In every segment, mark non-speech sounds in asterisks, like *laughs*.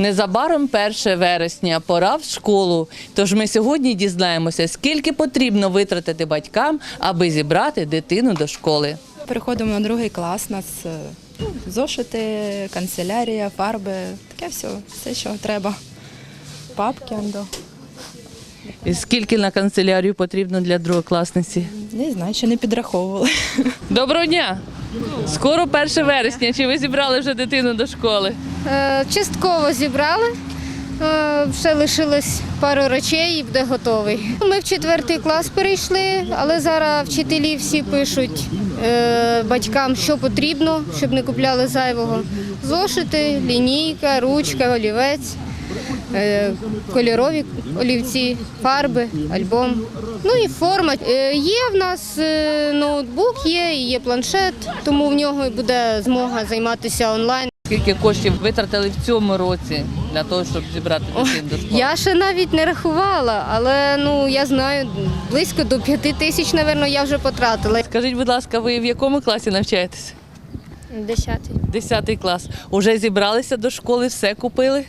Незабаром 1 вересня, пора в школу. Тож ми сьогодні дізнаємося, скільки потрібно витратити батькам, аби зібрати дитину до школи. Переходимо на другий клас. Нас е, ну, зошити, канцелярія, фарби, таке все, все, що треба. Папки, андо. І скільки на канцелярію потрібно для другокласниці? Не знаю, ще не підраховували. Доброго дня! Скоро 1 вересня. Чи ви зібрали вже дитину до школи? Е, Частково зібрали. Е, Ще лишилось пару речей і буде готовий. Ми в четвертий клас перейшли, але зараз вчителі всі пишуть е, батькам, що потрібно, щоб не купляли зайвого. Зошити, лінійка, ручка, олівець, кольорові олівці, фарби, альбом. Ну і форма. Е, Є в нас е, ноутбук, є, і є планшет, тому в нього буде змога займатися онлайн. Скільки коштів витратили в цьому році для того, щоб зібрати до школи? Я ще навіть не рахувала, але ну я знаю, близько до п'яти тисяч, напевно, я вже потратила. Скажіть, будь ласка, ви в якому класі навчаєтесь? Десятий. Десятий клас. Уже зібралися до школи, все купили?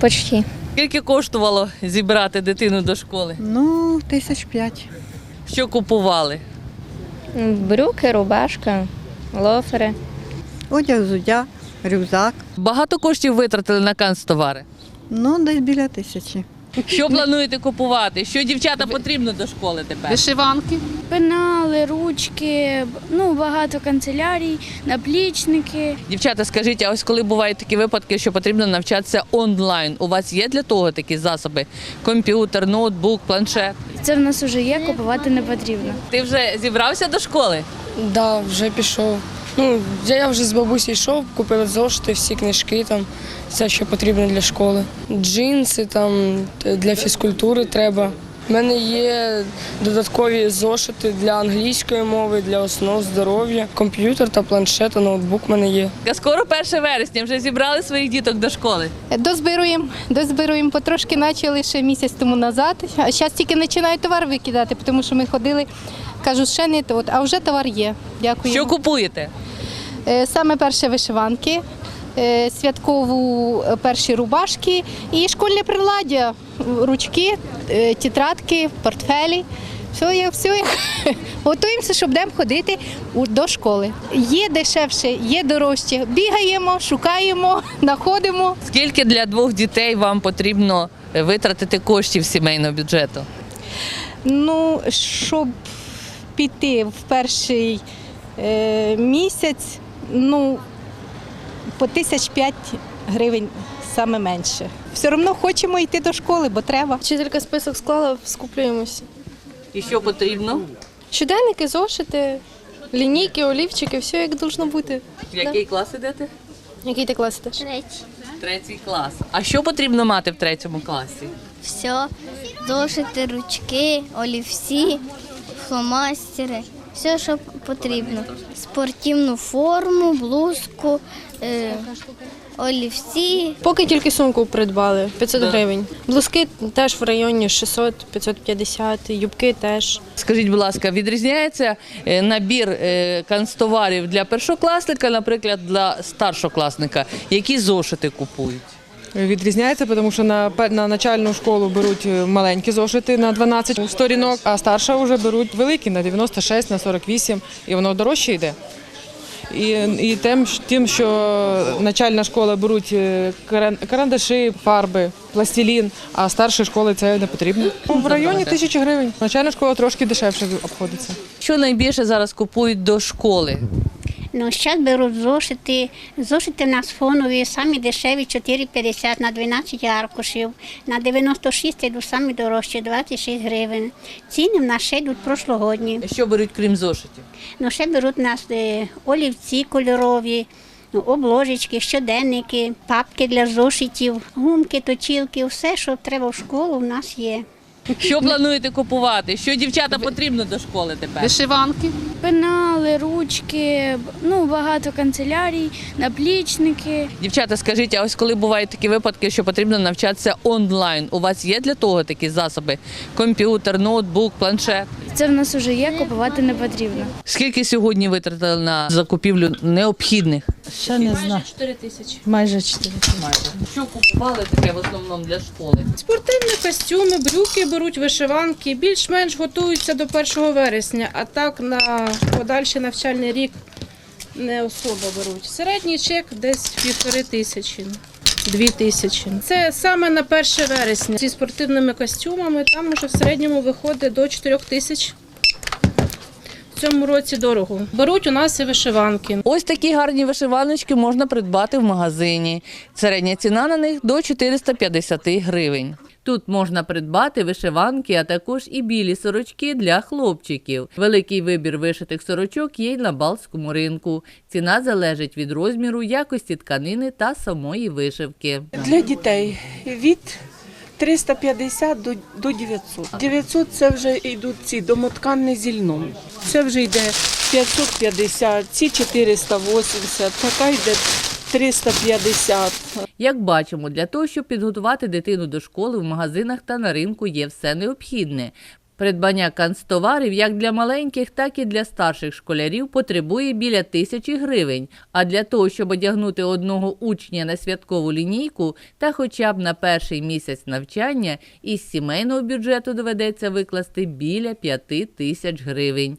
Почти. Скільки коштувало зібрати дитину до школи? Ну, тисяч п'ять. Що купували? Брюки, рубашка, лофери. Одяг, зудя, рюкзак. Багато коштів витратили на канцтовари. Ну, десь біля тисячі. Що плануєте купувати? Що дівчата потрібно до школи тепер? Вишиванки. Пенали, ручки, ну багато канцелярій, наплічники. Дівчата, скажіть, а ось коли бувають такі випадки, що потрібно навчатися онлайн, у вас є для того такі засоби? Комп'ютер, ноутбук, планшет? Це в нас вже є, купувати не потрібно. Ти вже зібрався до школи? Да, вже пішов. Ну, я вже з бабусі йшов, купив зошити, всі книжки, там, все, що потрібно для школи. Джинси там для фізкультури треба. У мене є додаткові зошити для англійської мови, для основ здоров'я, комп'ютер та планшет, та ноутбук в мене є. Скоро 1 вересня, вже зібрали своїх діток до школи. Дозбируємо, дозбируємо. Потрошки почали ще місяць тому назад. А зараз тільки починають товар викидати, тому що ми ходили, кажуть, ще не то, а вже товар є. Дякую. Що купуєте? Е, Саме перше вишиванки, е, святкову е, перші рубашки і школьне приладдя, ручки, тетрадки, портфелі. Все, є, все. є. *laughs* Готуємося, щоб будемо ходити до школи. Є дешевше, є дорожче. Бігаємо, шукаємо, *laughs* знаходимо. Скільки для двох дітей вам потрібно витратити коштів сімейного бюджету? Ну, щоб піти в перший е, місяць, ну, по тисяч п'ять гривень саме менше. Все одно хочемо йти до школи, бо треба. Вчителька список склала, скуплюємося. І що потрібно? Щоденники, зошити, лінійки, олівчики, все як должно бути. В який клас ідете? Який ти клас теж? Третій клас. А що потрібно мати в третьому класі? Все, зошити, ручки, олівці, фломастери, все, що потрібно. Спортивну форму, блузку, е, олівці. Поки тільки сумку придбали, 500 Да. гривень. Блузки теж в районі 600-550, юбки теж. Скажіть, будь ласка, відрізняється е, набір е, канцтоварів для першокласника, наприклад, для старшокласника? Які зошити купують? Відрізняється, тому що на, на начальну школу беруть е, маленькі зошити на 12 сторінок, а старша вже беруть великі на 96, на 48, і воно дорожче йде. І, і тим, тим, що начальна школа беруть е, карандаші, фарби, пластилін, а старші школи це не потрібно. В районі тисячі гривень. Начальна школа трошки дешевше обходиться. Що найбільше зараз купують до школи? Ну, зараз беруть зошити. Зошити у нас фонові, самі дешеві 4,50 на 12 аркушів. На 96 йдуть самі дорожчі, 26 гривень. Ціни в нас ще йдуть прошлогодні. Що беруть крім зошитів? Ну, ще беруть у нас е, олівці кольорові, ну, обложечки, щоденники, папки для зошитів, гумки, точілки, все, що треба в школу, в нас є. Що плануєте купувати? Що дівчата потрібно до школи тепер? Вишиванки. Пенали, ручки, ну багато канцелярій, наплічники. Дівчата, скажіть, а ось коли бувають такі випадки, що потрібно навчатися онлайн, у вас є для того такі засоби? Комп'ютер, ноутбук, планшет? Це в нас вже є, купувати не потрібно. Скільки сьогодні витратили на закупівлю необхідних? Ще не знаю. 4 тисячі. Майже 4 тисячі. Що купували таке в основному для школи? Спортивні костюми, брюки беруть, вишиванки, більш-менш готуються до 1 вересня, а так на подальший навчальний рік не особо беруть. Середній чек десь півтори тисячі. Дві тисячі. Це саме на 1 вересня. Зі спортивними костюмами там уже в середньому виходить до 4 тисяч. В цьому році дорого. Беруть у нас і вишиванки. Ось такі гарні вишиваночки можна придбати в магазині. Середня ціна на них до 450 гривень. Тут можна придбати вишиванки, а також і білі сорочки для хлопчиків. Великий вибір вишитих сорочок є й на Балтському ринку. Ціна залежить від розміру, якості тканини та самої вишивки. Для дітей від 350 до, до 900. 900 це вже йдуть ці домотканні зі льном. Це вже йде 550, ці 480, така йде 350. Як бачимо, для того, щоб підготувати дитину до школи, в магазинах та на ринку є все необхідне. Придбання канцтоварів як для маленьких, так і для старших школярів потребує біля тисячі гривень. А для того, щоб одягнути одного учня на святкову лінійку та хоча б на перший місяць навчання, із сімейного бюджету доведеться викласти біля п'яти тисяч гривень.